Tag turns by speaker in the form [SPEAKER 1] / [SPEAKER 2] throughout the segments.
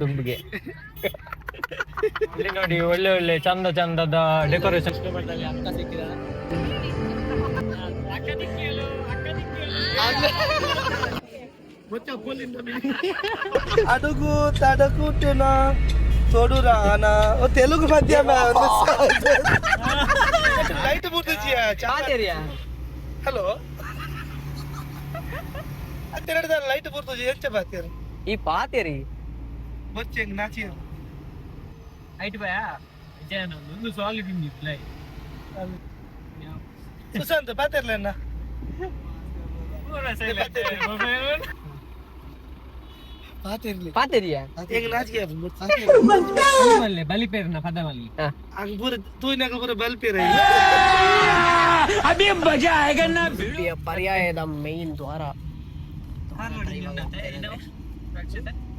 [SPEAKER 1] ದುಂಬಿಗೆ. ಇಲ್ಲಿ ನೋಡಿ ಒಳ್ಳೆ ಒಳ್ಳೆ ಚಂದ ಚಂದದ ಡೆಕೋರೇಷನ್
[SPEAKER 2] ಅಡುಗು ತಡಕುಟುನ ತೊಡುರಾನ ತೆಲುಗು ಮಧ್ಯಮ.
[SPEAKER 1] Light
[SPEAKER 2] hello? ಲೈಟ್ ಪೂರ್ತಿ ಹೆಚ್ಚ ಬಾತಿಯರು
[SPEAKER 1] ಈ ಪಾತೆರಿ
[SPEAKER 2] ಬಚ್ಚಿ ಹೆಂಗ್ ನಾಚಿ
[SPEAKER 1] ಐಟ್ ಬಯ ಒಂದು ಸಾಲಿ ಬಿಂದಿತ್ತು
[SPEAKER 2] ಸುಶಾಂತ್ ಬಾತಿರ್ಲಿ
[SPEAKER 1] ಪಾತೆರಿಯಾ
[SPEAKER 2] ಹೆಂಗ್
[SPEAKER 1] ಬಲಿಪೇರಿನ
[SPEAKER 2] ಬಲ್ಪಿರ
[SPEAKER 1] ಉಡುಪಿಯ ಪರ್ಯಾಯದ ಮೇನ್ ದ್ವಾರ.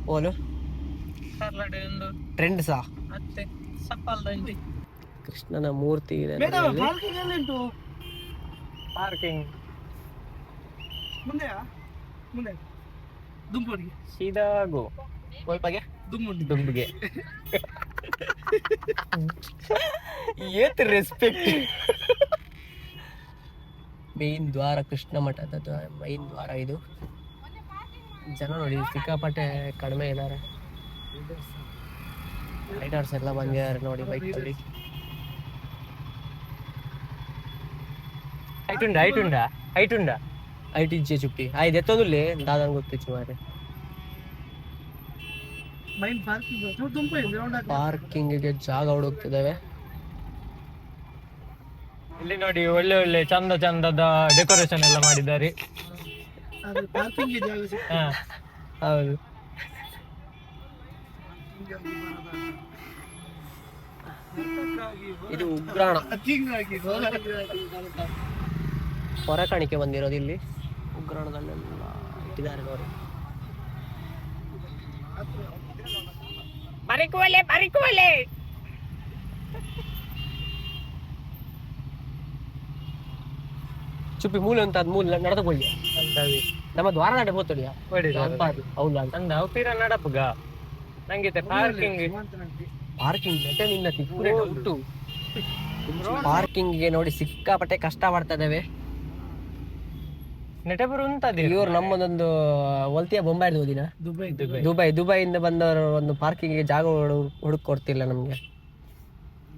[SPEAKER 1] ಓಲು. ಟ್ರೆಂಡ್ ಸಾ? ಕೃಷ್ಣನ ಮೂರ್ತಿ ಇದೆ.
[SPEAKER 2] ಪಾರ್ಕಿಂಗ್ ಮುಂದೆ ಮುಂದೆ.
[SPEAKER 1] ಸೀದಾ ಗೋ ಸ್ವಲ್ಪಗೆ
[SPEAKER 2] ದುಂಬುಂಡಿ
[SPEAKER 1] ದುಂಬಿಗೆ. ಏತ್ ರೆಸ್ಪೆಕ್ಟ್ ಮೇನ್ ದ್ವಾರ ಕೃಷ್ಣ ಮಠದ ಮೈನ್ ದ್ವಾರ ಇದು. ಜನ ನೋಡಿ ಸಿಕ್ಕಾಪಟ್ಟೆ ಕಡಿಮೆ ಇದ್ದಾರೆ ರೈಡರ್ಸ್ ಎಲ್ಲ ಬಂದಿದ್ದಾರೆ ನೋಡಿ ಬೈಕ್ ಐಟುಂಡ ಐಟುಂಡ ಐಟಿ ಹೈಟ್ ಚುಟ್ಟಿ ಐದು ಎತ್ತೋದುಲ್ಲಿ ದಾದನ್ ಗೊತ್ತಿತ್ತು ಮಾರೆ
[SPEAKER 2] ಮೈನ್ ಪಾರ್ಕಿಂಗ್ಗೆ ಇದೆ ರೌಂಡ್ ಹಾಕಿ
[SPEAKER 1] ಪಾರ್ಕಿಂಗ್ಗೆ ಜಾಗ ಹುಡುಕ್ತಿದ್ದಾವೆ. ಇಲ್ಲಿ ನೋಡಿ ಒಳ್ಳೆ ಒಳ್ಳೆ ಚಂದ ಚಂದದ ಡೆಕೋರೇಷನ್ ಎಲ್ಲ ಮಾಡಿದ್ದಾರೆ.
[SPEAKER 2] ಪಾರ್ಕಿಂಗ್ ಜಾಗ ಹಾ
[SPEAKER 1] ಹೌದು. ಇದು ಉಗ್ರಾಣ. ಹೊರ ಕಾಣಿಕೆ ಬಂದಿರೋದು ಇಲ್ಲಿ. ಉಗ್ರಾಣದಲ್ಲೆಲ್ಲ ಇಟ್ಟಿದ್ದಾರೆ ನೋಡಿ. ಬರಿಕುವಲೆ ಬರಿಕುವಲೆ ಚುಪ್ಪಿ ಮೂಲೆ ಅಂತ ಅದ್ ಮೂಲೆ ನಡೆದುಕೊಳ್ಳಿ. ನಮ್ಮ ದ್ವಾರ. ನಡೆ ಹೌದು ಹೌದಾ
[SPEAKER 3] ಅಂದ. ಅವತೀರ ನಡಪಗ. ನಂಗೆ ಪಾರ್ಕಿಂಗ್
[SPEAKER 1] ಪಾರ್ಕಿಂಗ್ ನೆಟ್ಟೆ ನಿನ್ನ ತಿಕ್ಕುರೆ ಉಂಟು ಪಾರ್ಕಿಂಗ್ಗೆ ನೋಡಿ ಸಿಕ್ಕಾಪಟ್ಟೆ ಕಷ್ಟ ಮಾಡ್ತಾ ಇದ್ದೇವೆ.
[SPEAKER 3] ನೆಟಬರು ಉಂಟದಿ
[SPEAKER 1] ಇವ್ರು ನಮ್ಮದೊಂದು ಒಲ್ತಿಯ ಬೊಂಬಾಯ್ದು ದಿನ
[SPEAKER 2] ದುಬೈ.
[SPEAKER 1] ದುಬೈ. ದುಬೈಯಿಂದ ಬಂದವರು ಒಂದು ಪಾರ್ಕಿಂಗ್ಗೆ ಜಾಗ ಹುಡು- ಹುಡುಕ್ ಕೊಡ್ತಿಲ್ಲ ನಮ್ಗೆ.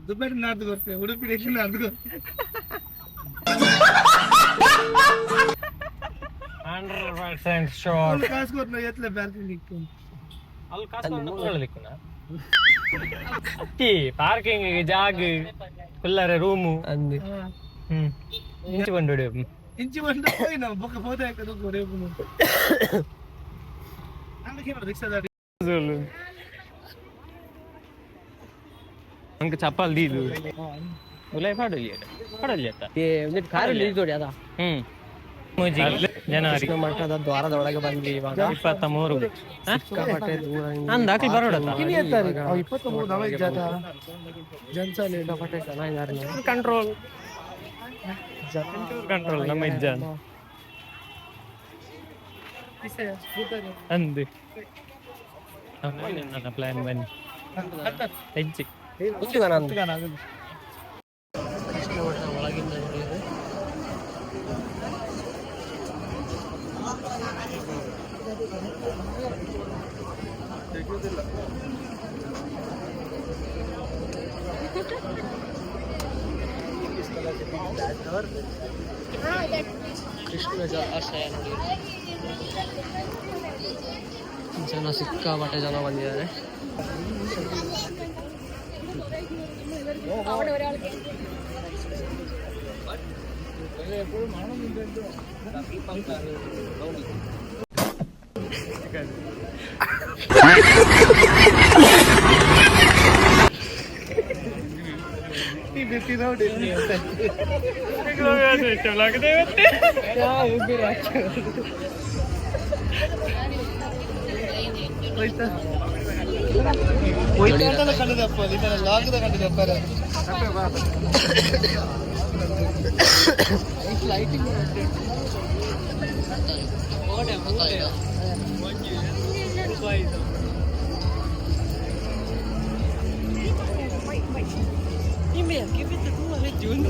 [SPEAKER 3] Dubai Udupi hundred
[SPEAKER 2] percent sure ಎತ್ತಲೆ
[SPEAKER 3] ಅಲ್ಲಿ ತಗೊಳ್ಳಿಕ್ಕುನ ಅತ್ತಿ ಪಾರ್ಕಿಂಗ್ ಜಾಗ ಕುಲ್ಲರೆ ರೂಮು
[SPEAKER 1] ಅಂದ್
[SPEAKER 3] ಹ್ಮ್.
[SPEAKER 2] ಇಂಚಿ ನಾವು ಬೊಕ್ಕ ಹೋದ ಹಾಕೋದು ದಾಡಿ?
[SPEAKER 3] ಅಂಕ ಚಪ್ಪಲ್ ದೀದು. ಉಲೈ ಪಾಡಲಿ ಪಾಡಲಿ ಅತ್ತ?
[SPEAKER 1] ಒಂದಿಟ್ಟು ಕಾರಲ್ಲಿ ಅದ?
[SPEAKER 3] ಹ್ಮ್. ಜನವರಿ.
[SPEAKER 1] ಮಠದ ದ್ವಾರದ ಒಳಗೆ ಬಂದ್ವಿ ಇವಾಗ.
[SPEAKER 3] ಇಪ್ಪತ್ತ ಮೂರು ಅಂದ ಹಾಕಿ
[SPEAKER 1] ಬರೋಡ.
[SPEAKER 3] ಕಂಟ್ರೋಲ್ ಕಂಟ್ರೋಲ್ ನಮ್ಮ ಇಜ್ಜ. ಅಂದು ನನ್ನ ಪ್ಲಾನ್ ಬನ್ನಿ. ಹೆಜ್ಜೆ
[SPEAKER 1] ಉಂಟು ನಾನು ಕೃಷ್ಣ ಮಠದ ಒಳಗಿಂದ ನೋಡಿ ಇದು. ಕೃಷ್ಣ ಜಲಾಶಯ ನೋಡಿ ಜನ ಸಿಕ್ಕಾಪಟ್ಟೆ ಜನ ಬಂದಿದ್ದಾರೆ
[SPEAKER 2] ಹೋಯ್ತಾಂತಲ್ಲ ಕಂಡಿದಪ್ಪ ಇದನ್ನ ಲಾಗದ ಕಂಡಿದಪ್ಪ
[SPEAKER 1] ಆಯ್ತು
[SPEAKER 2] 自分の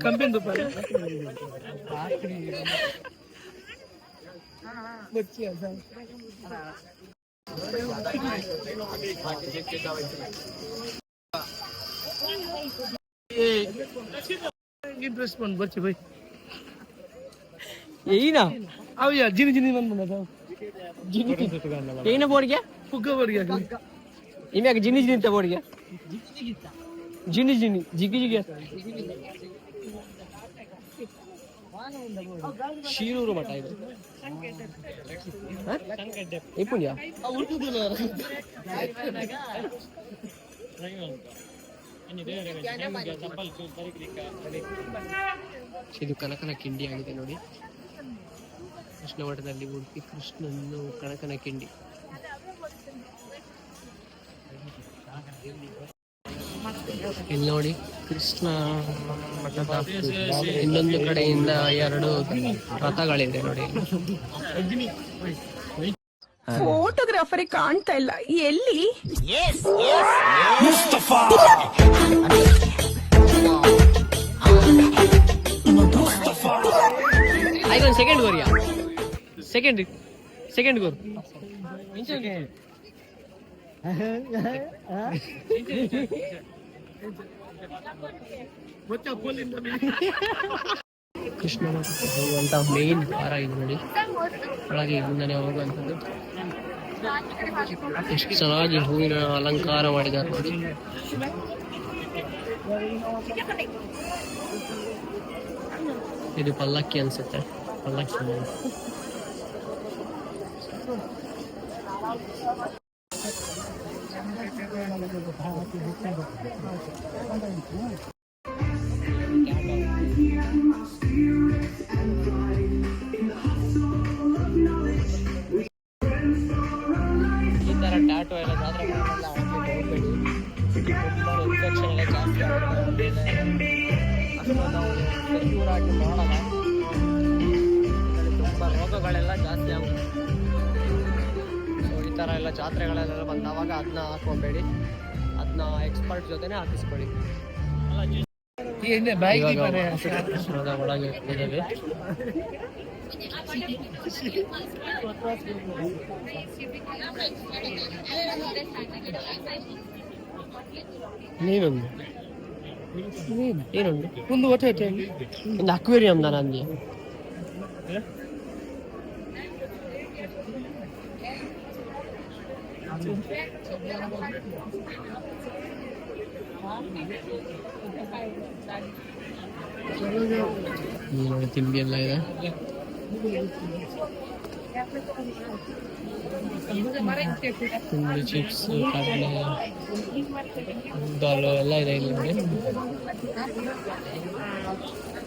[SPEAKER 1] కంపెనీ వచ్చి ઇન્ટરેસ્ટ પણ બચે
[SPEAKER 2] ભાઈ એ ના આવ્યા જીની જીની મન મને
[SPEAKER 1] ಏನ ಬೋರ್ಗೆ
[SPEAKER 2] ಪುಗ್ಗ ಬರ್ಗೆ
[SPEAKER 1] ಜಿನಿ ಜಿನಿ ಅಂತ ಬೋರ್ಗೆ ಜಿನಿ ಜಿನಿ ಜಿಗಿ ಜಿಗಿ. ಶೀರೂರು ಮಠ ಇದು. ಇಪ್ಪುಣ್ಯ ಇದು ಕನಕನ ಕಿಂಡಿ ಆಗಿದೆ ನೋಡಿ. ಕೃಷ್ಣ ಮಠದಲ್ಲಿ ಉಡುಪಿ ಕೃಷ್ಣನ್ನು ಕಣಕನ ಕಿಂಡಿ. ಇಲ್ಲಿ ನೋಡಿ ಕೃಷ್ಣ ಮಠದ ಇನ್ನೊಂದು ಕಡೆಯಿಂದ ಎರಡು ರಥಗಳಿದೆ ನೋಡಿ.
[SPEAKER 4] ಫೋಟೋಗ್ರಾಫರ್ ಕಾಣ್ತಾ ಇಲ್ಲ. ಎಲ್ಲಿ?
[SPEAKER 1] ಆಯ್ತು ಒಂದು ಸೆಕೆಂಡ್ ಗೋರಿಯಾ ಸೆಕೆಂಡ್ ಸೆಕೆಂಡ್ ಗೋರ್ ಕೃಷ್ಣನ ಹೋಗುವಂತ ಮೇನ್ ದ್ವಾರ ಇದು ನೋಡಿ ಒಳಗೆ ಇಲ್ಲಿಂದನೇ ಹೋಗುವಂಥದ್ದು ಎಷ್ಟು ಚೆನ್ನಾಗಿ ಹೂವಿನ ಅಲಂಕಾರ ಮಾಡಿದ್ದಾರೆ ನೋಡಿ ಇದು ಪಲ್ಲಕ್ಕಿ ಅನ್ಸುತ್ತೆ. ಪಲ್ಲಕ್ಕಿ. 好了，好了，好了。的，ಥರ ಎಲ್ಲ ಜಾತ್ರೆಗಳೆಲ್ಲ ಬಂದಾವಾಗ ಅದನ್ನ ಹಾಕೋಬೇಡಿ ಅದನ್ನ ಎಕ್ಸ್ಪರ್ಟ್ ಜೊತೆನೇ ಹಾಕಿಸ್ಕೊಳ್ಳಿ. ಒಳಗೆ ಇದ್ದೇವೆ. ನೀನೊಂದು? ಏನೊಂದು
[SPEAKER 2] ಒಂದು ಒಟ್ಟೆ
[SPEAKER 1] ಒಂದು ಅಕ್ವೇರಿಯಂ ನಾನು ಅಂದಿ ಇಲ್ಲಿ ನೋಡಿ ತಿಂಡಿ ಎಲ್ಲ ಇದೆ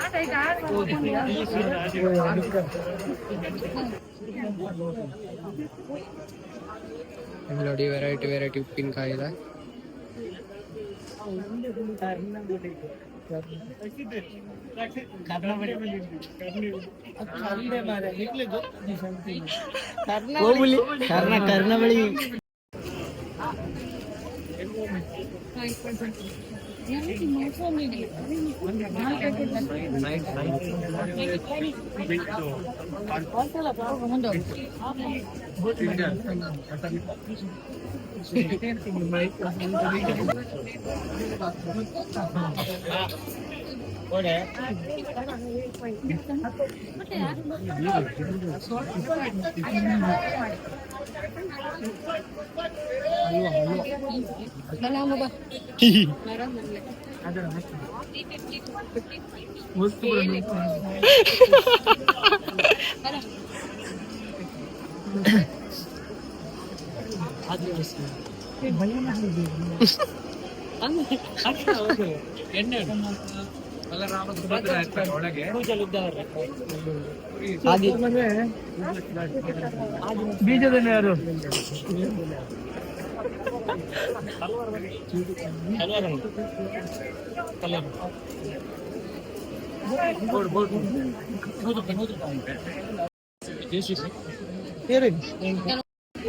[SPEAKER 1] ಕಡಲೆ ದಾಲು ಎಲ್ಲ ಇದೆ. ಇಲ್ಲಿ ನೋಡಿ ಜನ ಸಿಕ್ಕಾಪಟ್ಟೆ ಜನ ಇದೆ ಇಲ್ಲಿ ಪುಸ್ತಕಗಳಿದೆ ಇಲ್ಲಿ ನೋಡಿ ವೆರೈಟಿ ವೆರೈಟಿ ಉಪ್ಪಿನಕಾಯಿ ಇದೆ
[SPEAKER 2] ಕರ್ಣ ಕರ್ಣಬಳಿ
[SPEAKER 1] ಎಣ್ಣೆ
[SPEAKER 2] ಬೀಜದಲ್ಲಿ ಯಾರು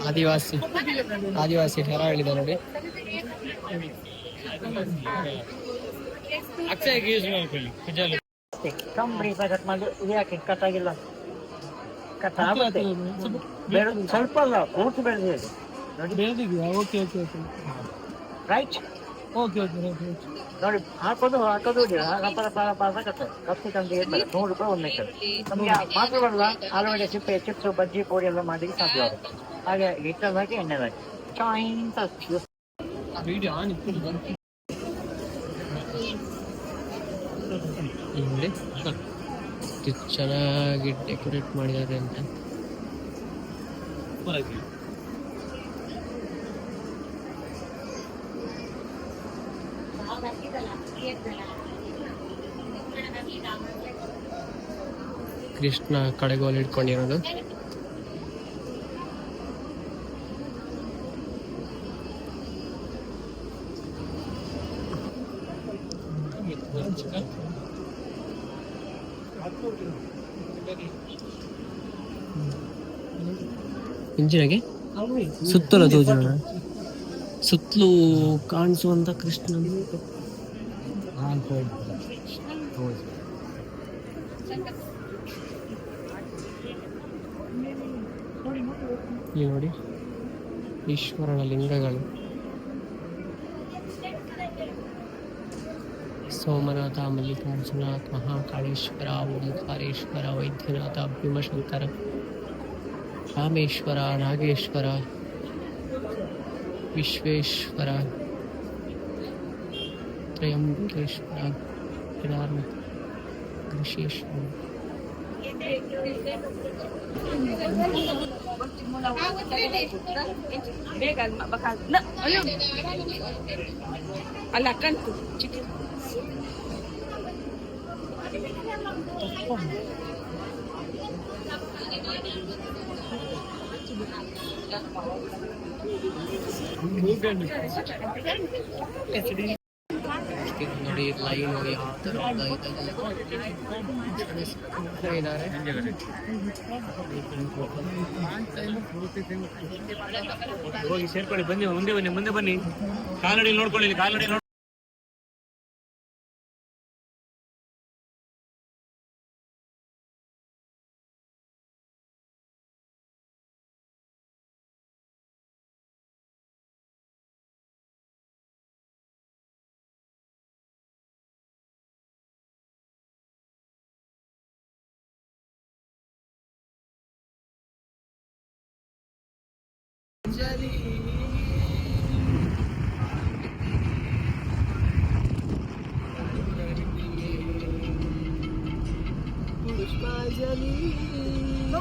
[SPEAKER 1] ಆದಿವಾಸಿ ಆದಿವಾಸಿ ಹೆರ ಹೇಳಿದ ನೋಡಿ. ಅಕ್ಷಯಗೆ ಯೂಸ್ ಮಾಡ್ಕೊಳ್ಳಿ
[SPEAKER 5] ಕಂಬ್ರಿ ಕಟ್ ಮಾಡಿ ಯಾಕೆ ಕಟ್ ಆಗಿಲ್ಲ. ಕಟ್ ಆಗುತ್ತೆ. ಸ್ವಲ್ಪ ಅಲ್ಲ ಪೂರ್ತಿ ಬೆಳೆದಿದೆ
[SPEAKER 2] ಬೆಳೆದಿದ್ಯಾ? Okay okay okay
[SPEAKER 5] right
[SPEAKER 2] okay okay okay
[SPEAKER 5] ನೋಡಿ ಹಾಕೋದು ಹಾಕೋದು ಇಲ್ಲ ರಪ ರಪ ರಪ ಅಂತ ಕಟ್ಟ ಕಪ್ಪಿ ತಂದು ಏನ್ ಬೇಡ ನೂರು ರೂಪಾಯಿ ಒಂದು ಮೆಕ್ಕಲು ನಮಗೆ ಮಾತ್ರ ಬರಲ್ಲ ಆಲೂಗಡ್ಡೆ ಸಿಪ್ಪೆ ಚಿಪ್ಸ್ ಬಜ್ಜಿ ಪೋಡಿ ಎಲ್ಲ ಮಾಡಿ ಸಾಧ್ಯ ಆಗುತ್ತೆ. ಹಾಗೆ ಹಿಟ್ಟಲ್ಲಿ ಹಾಕಿ ಎಣ್ಣೆ ಹಾಕಿ ಚಾಯಿಂತ
[SPEAKER 1] ವಿಡಿಯೋ ಆನ್ ಇತ್ತು ಚೆನ್ನಾಗಿ ಡೆಕೋರೇಟ್ ಮಾಡಿದ್ದಾರೆ ಅಂತ. ಕೃಷ್ಣ ಕಡೆಗೋಲ್ ಇಟ್ಕೊಂಡಿರೋದು ಇಂಜಿನಾಗೆ ಸುತ್ತಲ ತೋಜನ ಸುತ್ತಲೂ ಕಾಣಿಸುವಂತ ಕೃಷ್ಣ. ಇಲ್ಲಿ ನೋಡಿ, ಈಶ್ವರನ ಲಿಂಗಗಳು. ಸೋಮನಾಥ ಮಲ್ಲಿಕಾರ್ಜುನಾಥ್ ಮಹಾಕಾಳೇಶ್ವರ, ಓಂಕಾರೇಶ್ವರ, ವೈದ್ಯನಾಥ, ಭೀಮಶಂಕರ. ರಾಮೇಶ್ವರ ನಾಗೇಶ್ವರ ವಿಶ್ವೇಶ್ವರ ತ್ರಯಂಬಕೇಶ್ವರ ಕೇದಾರನಾಥ ಕೃಷೇಶ್ವರ
[SPEAKER 4] ಅಲ್ಲ ಕಂತು ಚಿಕ್ಕ
[SPEAKER 1] ನೋಡಿ ಲೈನ್ ಯಾವ ಥರ ಇದ್ದಾರೆ.
[SPEAKER 3] ಹೋಗಿ ಸೇರ್ಕೊಳ್ಳಿ ಬನ್ನಿ ಮುಂದೆ ಬನ್ನಿ ಮುಂದೆ ಬನ್ನಿ. ಕಾಲಡಿ ನೋಡ್ಕೊಳ್ಳಿ.
[SPEAKER 2] Come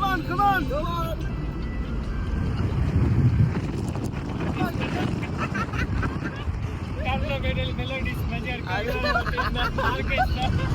[SPEAKER 2] on, come on, come on. Come on, come on, come on!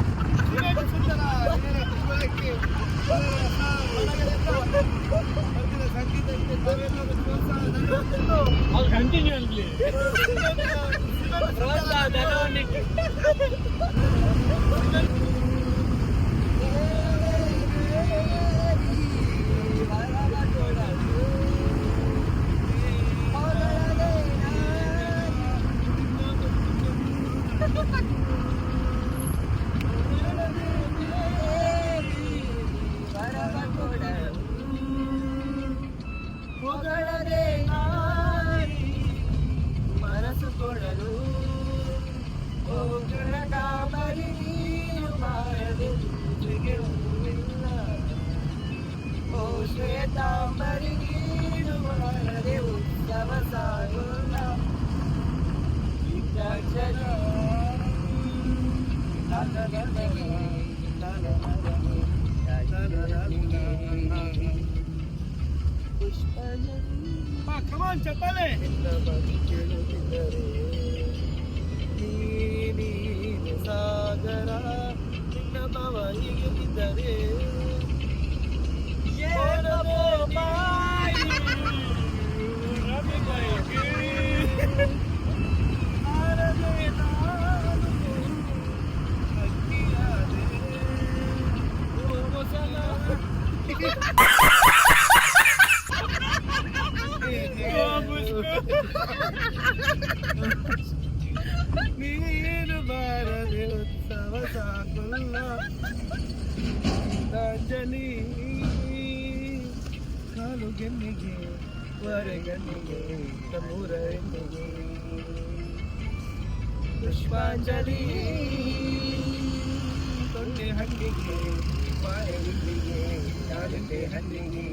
[SPEAKER 2] come on, Chapale. ಪುಷ್ಪಾಂಜಲಿ ತೊಂಡೆ ಹಣ್ಣಿಗೆ ಬಾಳೆಗುಂಡಿಗೆ ದಾಳಿಂಬೆ ಹಣ್ಣಿಗೆ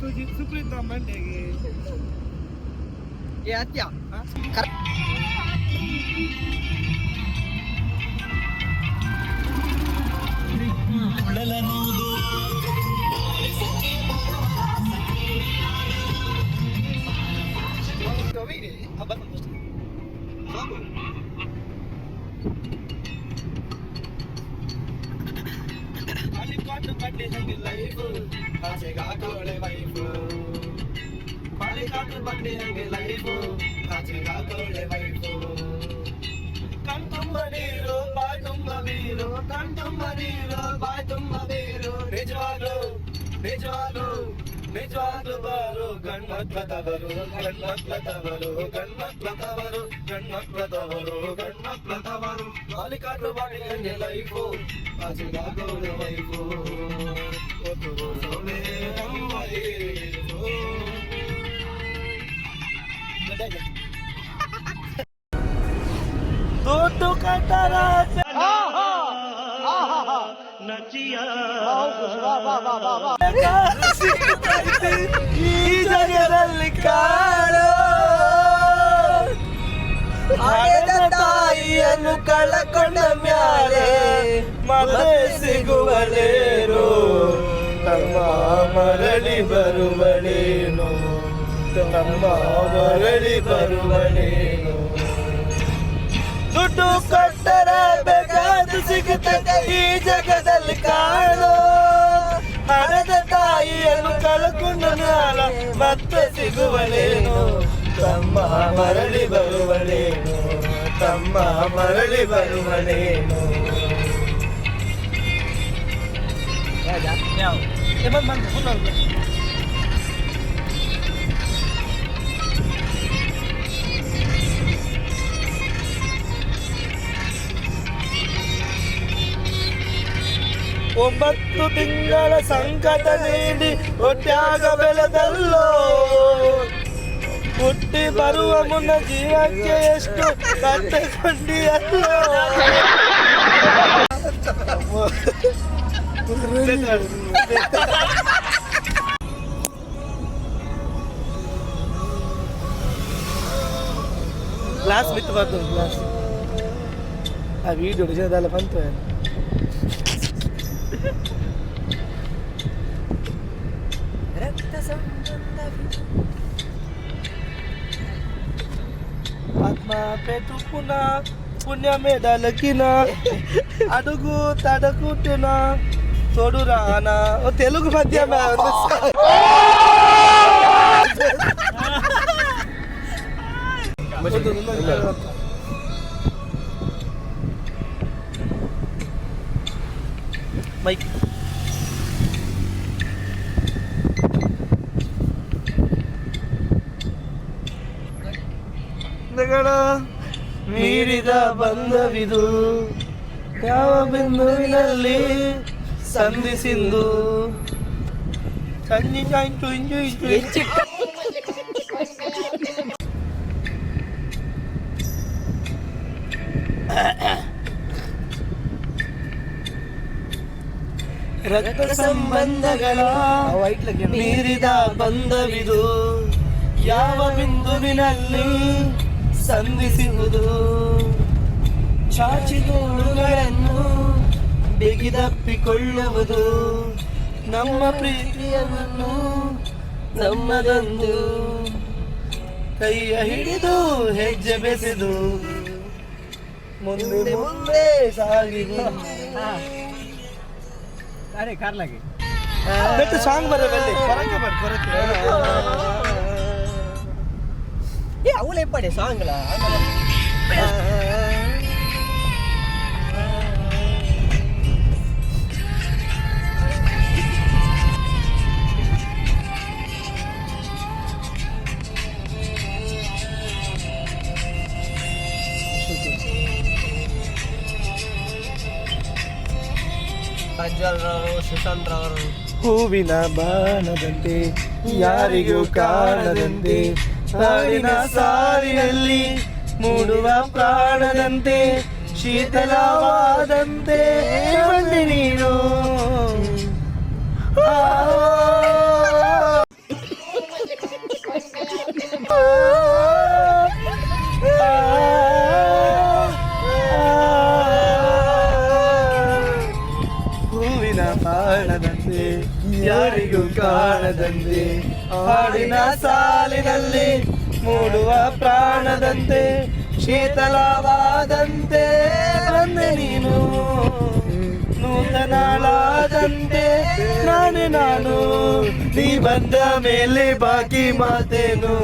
[SPEAKER 2] ಸುಜಿತ್ ಸುಪ್ರೀತ ಮಂಡೆಗೆ ಏ ಅತ್ಯ ಪಾಲಿಕಾಟು ತವರು ಗಂಡ್ಮಕ್ಳ ತವರು ಗಂಡ್ಮಕ್ಳ ತವರು ಮಾಲಿಕಾಟ್ರು ಬಾಡಿಗೆ ಲೈಫು ಆಚೆಗಾಗೋಳು ವೈಫು ಒತ್ತು ಸೊಲೆ ದುಡ್ಡು ಕಟ್ಟರ ಈ ಜಗದಲ್ಲಿ ಕಾಣೋ ಹಣದ ತಾಯಿಯನ್ನು ಕಳಕೊಂಡ ಮ್ಯಾಲೆ ಮತ್ತೆ ಸಿಗುವಲೇರೋ ತಮ್ಮ ಮರಳಿ ಬರುವಳೇನು? ತಮ್ಮ ಮರಳಿ ಬರುವಳೇನು? ದುಡ್ಡು ಕೊಟ್ಟರೆ ಬೇಕಾದು ಸಿಗುತ್ತದೆ ಈ ಜಗದಲ್ಲಿ ಕಾಣೋ? ಹಣದ ತಾಯಿಯನ್ನು ಕಳಕೊಂಡ ಮ್ಯಾಲ ಮತ್ತೆ ಸಿಗುವಳೇನು? ತಮ್ಮ ಮರಳಿ ಬರುವಳೇನು? ತಮ್ಮ ಮರಳಿ ಬರುವಳೇನು? ಒಂಬತ್ತು ತಿಂಗಳ ಸಂಕಟ ನೀಡಿ ಒಟ್ಟಾಗ ಬೆಳೆದಲ್ಲೋ? ಹುಟ್ಟಿ ಬರುವ ಮುನ್ನ ಜೀವಕ್ಕೆ ಎಷ್ಟು ಕಟ್ಟಿಕೊಂಡಿಯಲ್ಲ ಗ್ಲಾಸ್ ಬಿತ್ತು ಬಂತು ಗ್ಲಾಸ್ ಆ ವಿಡಿಯೋ ನಿಜದಲ್ಲ ಬಂತು ರಕ್ತ ಸಂಬಂಧ మా పెట్టుకున్న పుణ్యమే దలకిన అడుగు తడకుటిన తోడు రానా. ఓ తెలుగు మధ్య మైక్. ನಗರ ಮೀರಿದ ಬಂಧವಿದು ಯಾವ ಬಿಂದುವಿನಲ್ಲಿ ಸಂಧಿಸಿಂದು ಇಂಜು ಇಂಜು ರಕ್ತ ಸಂಬಂಧಗಳ ಮೀರಿದ ಬಂಧವಿದು ಯಾವ ಬಿಂದುವಿನಲ್ಲಿ ಸಂಧಿಸುವುದು. ಚಾಚಿದೋಳುಗಳನ್ನು ಬಿಗಿದಪ್ಪಿಕೊಳ್ಳುವುದು. ನಮ್ಮ ಪ್ರೀತಿಯನ್ನು ನಮ್ಮದೊಂದು ಕೈಯ ಹಿಡಿದು ಹೆಜ್ಜೆ ಬೆಸೆದು ಮುಂದೆ ಮುಂದೆ ಸಾಗಿದೆ
[SPEAKER 5] ಅರೆ ಕಾರ್ಲಾಗಿ.
[SPEAKER 2] ಸಾಂಗ್ ಬರೋದಲ್ಲಿ ಕೊರಕೆ ಬರ್ ಕೊರಕೆ.
[SPEAKER 5] ಏ ಅವಳೇ ಪಡೆ ಸಾಂಗ್ಲ
[SPEAKER 1] ಪ್ರಜ್ವಲ್ರವರು ಸುಶಾಂತ್ ರವರು
[SPEAKER 2] ಹೂವಿನ ಬಾಣದಂತೆ ಯಾರಿಗೂ ಕಾಣದಂತೆ ಹಾಡಿನ ಸಾಲಿನಲ್ಲಿ ಮೂಡುವ ಪ್ರಾಣದಂತೆ ಶೀತಲವಾದಂತೆ ಬಂದೆ ನೀನು. ಆ, ಹೂವಿನ ಬಾಣದಂತೆ ಯಾರಿಗೂ ಕಾಣದಂತೆ. ಹಾಡಿನ ಸಾಲಿನಲ್ಲಿ ಮೂಡುವ ಪ್ರಾಣದಂತೆ ಶೀತಲವಾದಂತೆ ಬಂದೆ ನೀನು. ನೂತನಳಾದಂತೆ ನಾನೇ ನಾನು ನೀ ಬಂದ ಮೇಲೆ ಬಾಕಿ ಮಾತೇನು.